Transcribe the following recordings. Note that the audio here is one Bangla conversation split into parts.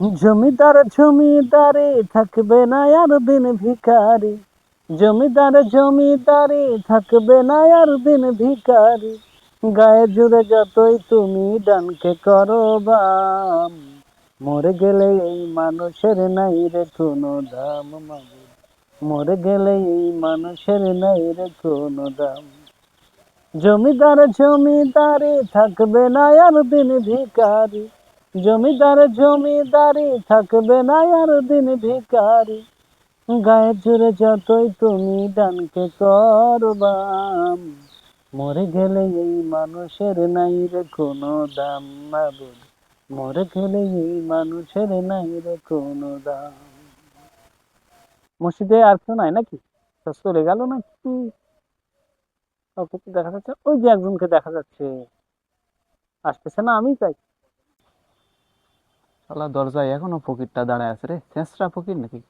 জমিদার জমিদারে থাকবে না আর দিন ভিখারি। জমিদার জমিদারে থাকবে না আর দিন ভিখারি। গায়ে জুড়ে যতই তুমি ডানকে করো বাম, মরে গেলে এই মানুষের নাই রে কোনো দাম মরে গেলে এই মানুষের নাই রে কোনো দাম। জমিদার জমিদারে থাকবে না আর দিন ভিখারি। জমিদার জমিদারি থাকবে না আর দিন ভিখারি। গায়ে জুড়ে যতই তুমি ডানকে করবাম মরে গেলে এই মানুষের নাই রে কোনো দাম মাবুদ। মরে গেলে এই মানুষের নাই রে কোনো দাম। মসজিদে আর কেউ নাই নাকি? চলে গেল নাকি? দেখা যাচ্ছে? ওই যে একজনকে দেখা যাচ্ছে। আসতেছে না আমি চাই শালা দরজায় এখনও ফকিরটা দাঁড়ায় আছে রে। চেঁচড়া ফকির নাকি?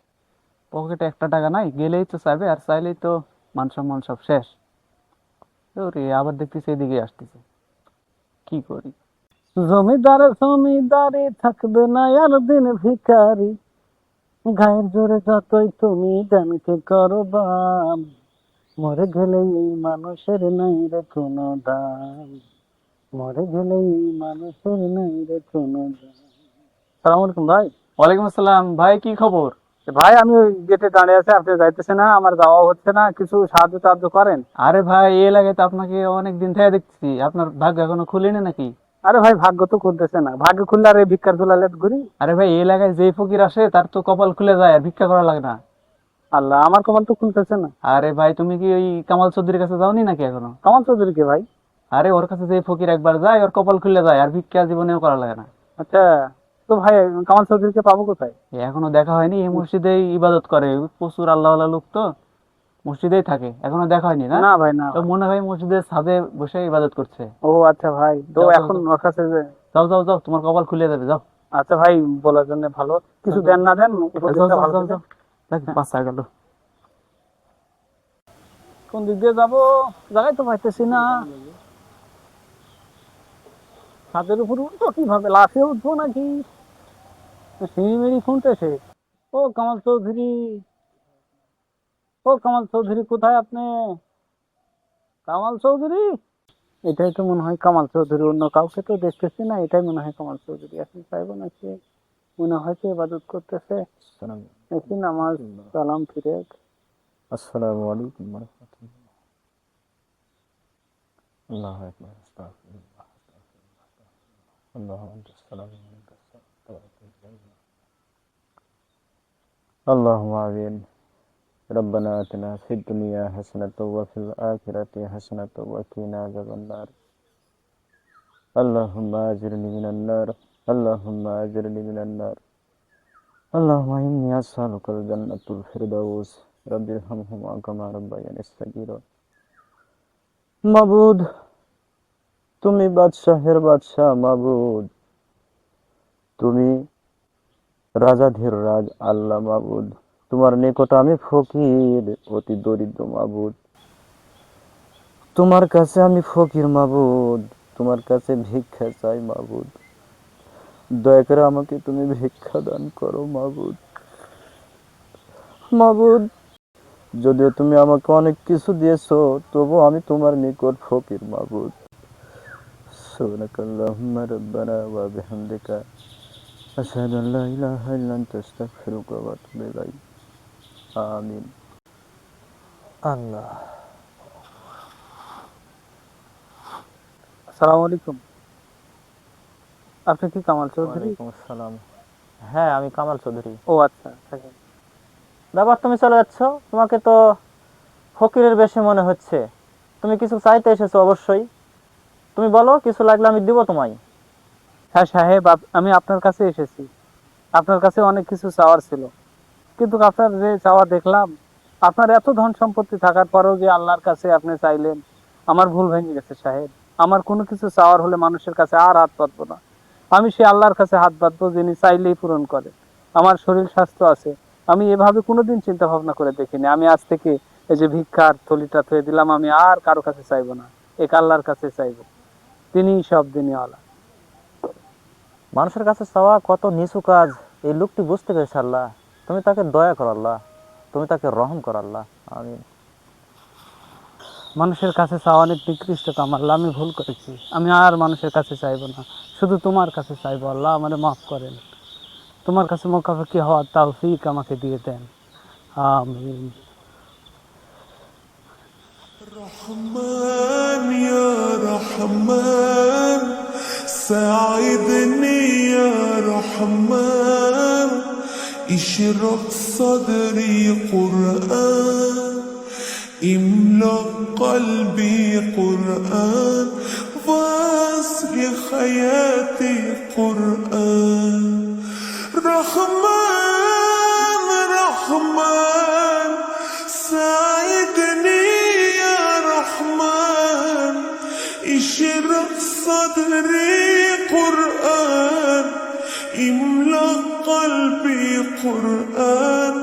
পকেটে একটা টাকা নাই, গেলেই তো চাইবে আর চাইলেই তো মান সম্মান সব শেষ। আবার দেখতেছি এদিকে আসতেছে। কি করি? জমিদার, জমিদারি থাকবে না আর দিন ভিখারি। গায়ের জোরে যতই তুমি ডানকে করো বাম মরে গেলে এই মানুষের নাই রে কোনো দাম। মরে গেলে এই মানুষের নাই রে কোনো দাম। সালাম আলাইকুম ভাই। ওয়ালাইকুম আসসালাম। ভাই কি খবর? ভাই আমি গেটে দাঁড়িয়ে আছি আপনি যাইতেছে না আমার যাওয়া হচ্ছে না কিছু সাহায্য টাহায্য করেন? আরে ভাই এই এলাকায় তো আপনাকে অনেক দিন থেকে দেখছি। আপনার ভাগ্য এখনও খুলেনি নাকি? আরে ভাই ভাগ্য তো খুলতেছে না। ভাগ্য খুললে আর ভিক্ষার ঝোলালে ঘুরি? আরে ভাই এই এলাকায় যেই ফকির আসে তার তো কপাল খুলে যায় আর ভিক্ষা করা লাগে না। আল্লাহ আমার কপাল তো খুলতেছে না। আরে ভাই তুমি কি ওই কামাল চৌধুরীর কাছে যাওনি নাকি এখনও? কামাল চৌধুরী কে ভাই? আরে ওর কাছে যে ফকির একবার যায় ওর কপাল খুলে যায় আর ভিক্ষা জীবনেও করা লাগে না। আচ্ছা। তো ভাই কামাল চৌধুরীকে পাবো কোথায়? এখনও দেখা হয়নি এই মসজিদেই ইবাদত করে। প্রচুর আল্লাহ লোক তো মসজিদেই থাকে এখনও দেখা হয়নি না? না ভাই না। তো মনে হয় মসজিদের ছাদে বসে ইবাদত করছে। ও আচ্ছা ভাই তো এখন। ওর কাছে যাও যাও যাও তোমার কপাল খুলে যাবে যাও। আচ্ছা ভাই বলার জন্য ভালো। কিছু দেন না দেন দেখ বাচ্চা গেল। কোন দিক দিয়ে যাব? জায়গায় তো পাইতেছি না। ছাদের উপর উঠবো কীভাবে? লাফিয়ে উঠবো নাকি? সিঁড়ি শুনতেছে ও কামাল চৌধুরী। ও কামাল চৌধুরী কোথায় আপনি? কামাল চৌধুরী? এটাই তো মনে হয় কামাল চৌধুরী অন্য কাউকে তো দেখতেছি না এটাই মনে হয় কামাল চৌধুরী। এখন চাইব নাকি? মনে হয়তো ইবাদত করতেছে। দেখি নামাজ সালাম ফিরে আসসালামু আলাইকুম আল্লাহু আকবার আস্তাগফিরুল্লাহ আল্লাহু আনতা আসসালামু আলাইকুম। اللهم آمين ربنا آتنا في الدنيا حسنة وفي الآخرة حسنة وقنا عذاب النار اللهم أجرني من النار اللهم أجرني من النار اللهم إني أسألك الجنة الفردوس رب ارحمهما كما ربياني صغيرا মাবুদ তুমি বাদশাহের বাদশাহ মাবুদ তুমি রাজ আল্লাহ মাবুদ, তোমার নিকট আমি ফকির, অতি দরিদ্র মাবুদ। তোমার কাছে আমি ফকির মাবুদ, তোমার কাছে ভিক্ষা চাই মাবুদ। দয়া করে আমাকে তুমি ভিক্ষা দান করো মাবুদ। মাবুদ, যদিও তুমি আমাকে অনেক কিছু দিয়েছ, তবু আমি তোমার নিকট ফকির মাবুদ। সুবহানাকাল্লাহুম্মা, রাব্বানা, ওয়া বিহামদিকা। আন লা ইলাহা ইল্লা আনতা আস্তাগফিরুকা ওয়া আতুবু ইলাইক আমিন আল্লাহ আসসালামু আলাইকুম আপনি কি কামাল চৌধুরী? ওয়ালাইকুম আসসালাম। হ্যাঁ আমি কামাল চৌধুরী। ও আচ্ছা থাকেন। ব্যাপার তুমি চলে যাচ্ছ? তোমাকে তো ফকিরের বেশি মনে হচ্ছে। তুমি কিছু চাইতে এসেছ অবশ্যই। তুমি বলো কিছু লাগলে আমি দিব তোমায়। হ্যাঁ সাহেব আমি আপনার কাছে এসেছি। আপনার কাছে অনেক কিছু চাওয়ার ছিল। কিন্তু আপনার যে চাওয়া দেখলাম, আপনার এত ধন সম্পত্তি থাকার পরেও যে আল্লাহর কাছে আপনি চাইলেন, আমার ভুল ভেঙে গেছে সাহেব। আমার কোনো কিছু চাওয়ার হলে মানুষের কাছে আর হাত পাতবো না। আমি সে আল্লাহর কাছে হাত পাতবো যিনি চাইলেই পূরণ করে আমার শরীর স্বাস্থ্য আছে। আমি এভাবে কোনোদিন চিন্তা ভাবনা করে দেখিনি। আমি আজ থেকে এই যে ভিক্ষার থলিটা থুয়ে দিলাম, আমি আর কারও কাছে চাইব না। এক আল্লাহর কাছে চাইব। তিনিই সব দিনই মানুষের কাছে চাওয়া কত নিচু কাজ, এই লোকটি বুঝতে পেরেছে আল্লাহ। তুমি তাকে দয়া কর আল্লাহ। তুমি তাকে রহম কর আল্লাহ। আমি মানুষের কাছে চাওয়া অনেক নিকৃষ্ট কাম, আল্লাহ, আমি ভুল করেছি। আমি আর মানুষের কাছে চাইব না। শুধু তোমার কাছে চাইব, আল্লাহ, আমার মাফ করেন। তোমার কাছে মোকাফাকি হওয়ার তাওফিক আমাকে দিয়ে দেন। রহমান রহমান। ساعدني يا رحمن. اشرح صدري قرآن. املأ قلبي قرآن. واسر حياتي قرآن. رحمن. اشرح صدري قرآن املأ قلبي قرآن.